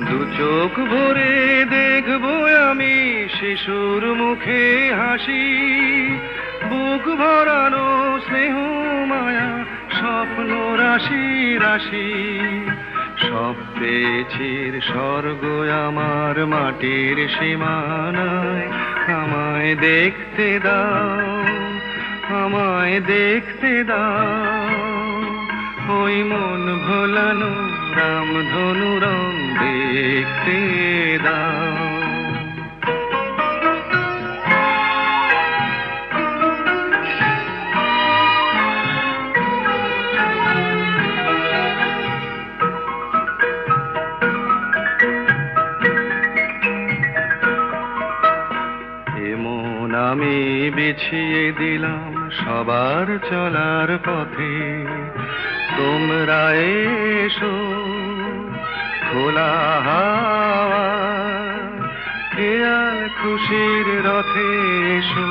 দু চোখ ভরে দেখব আমি শিশুর মুখে হাসি। বুক ভরানো স্নেহ মায়া, স্বপ্ন রাশি রাশি। সব পেয়েছির স্বর্গ আমার মাটির সীমানায়। আমায় দেখতে দাও, আমায় দেখতে দাও। ভোলানো রাম ধনু রং দেখতে আমি বিছিয়ে দিলাম সবার চলার পথে। তোমরা এসো খোলা হাওয়া খেয়াল খুশির রথে এসো।